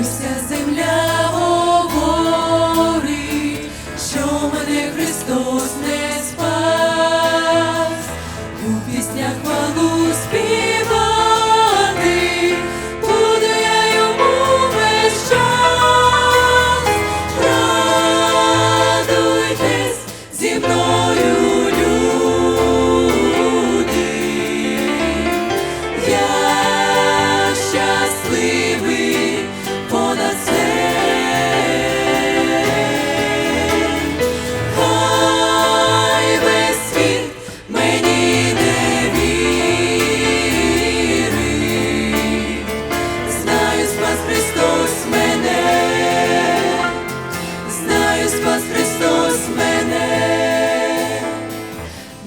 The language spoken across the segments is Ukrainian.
Jusqu'à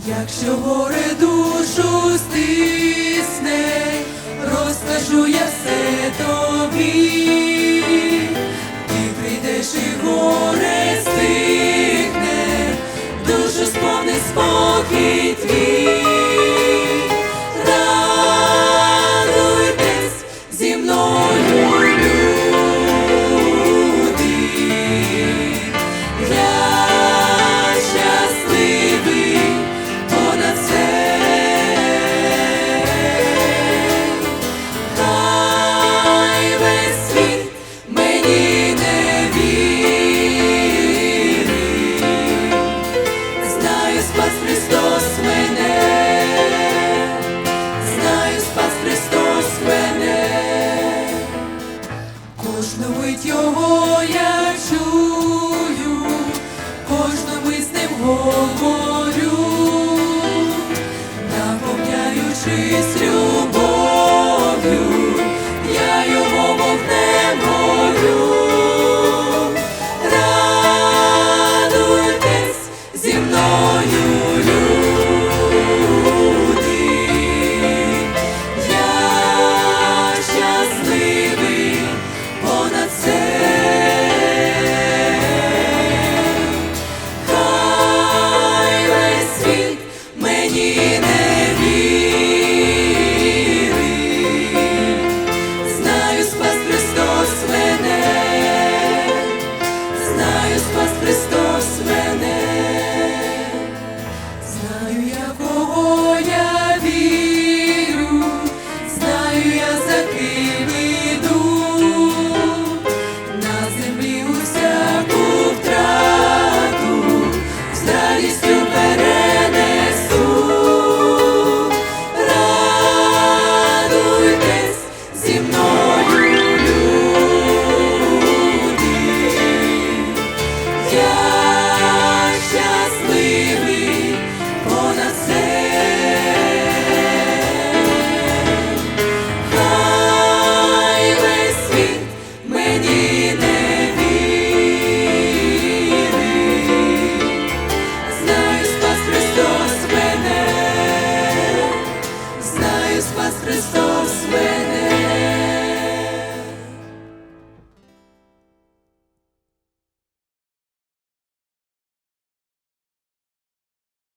Якщо горе душу стисне, розкажу я все тобі. Наповняючись любов'ю, я його вогнем горю. Радуйтесь зі мною,